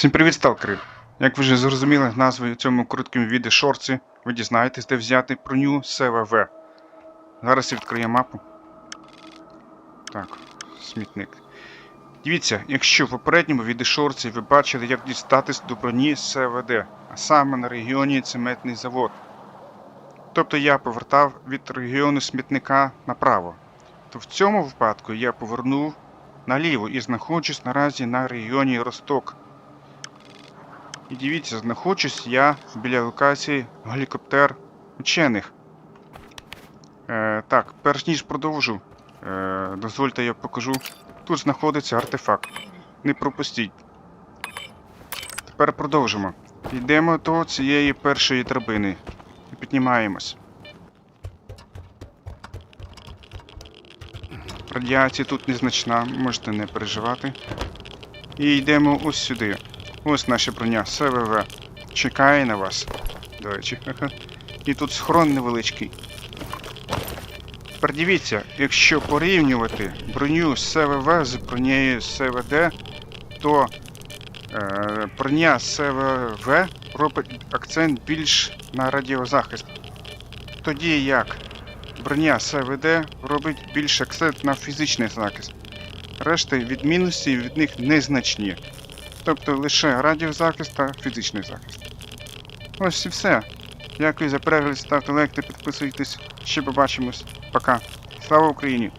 Всім привіт, сталкери! Як ви вже зрозуміли назвою цьому короткому відео шорці, ви дізнаєтесь, де взяти броню СВВ. Зараз я відкрию мапу. Так, смітник. Дивіться, якщо в попередньому відеошорці ви бачили, як дістатись до броні СВД, а саме на регіоні цементний завод. Тобто я повертав від регіону смітника направо. То в цьому випадку я повернув наліво і знаходжусь наразі на регіоні Росток. І дивіться, знаходжусь я біля локації гелікоптер учених. Е, так, перш ніж продовжу, е, дозвольте я покажу. Тут знаходиться артефакт. Не пропустіть. Тепер продовжимо. Йдемо до цієї першої драбини і піднімаємось. Радіація тут незначна, можете не переживати. І йдемо ось сюди. Ось наша броня СВВ. Чекає на вас. До речі. І тут схрон невеличкий. Тепер дивіться, якщо порівнювати броню СВВ з бронею СВД, то е, броня СВВ робить акцент більш на радіозахист. Тоді як броня СВД робить більш акцент на фізичний захист. Решта відмінності від них незначні. Тобто лише радіозахист та фізичний захист. Ось і все. Дякую за перегляд, ставте лайк та підписуйтесь. Ще побачимось. Пока. Слава Україні!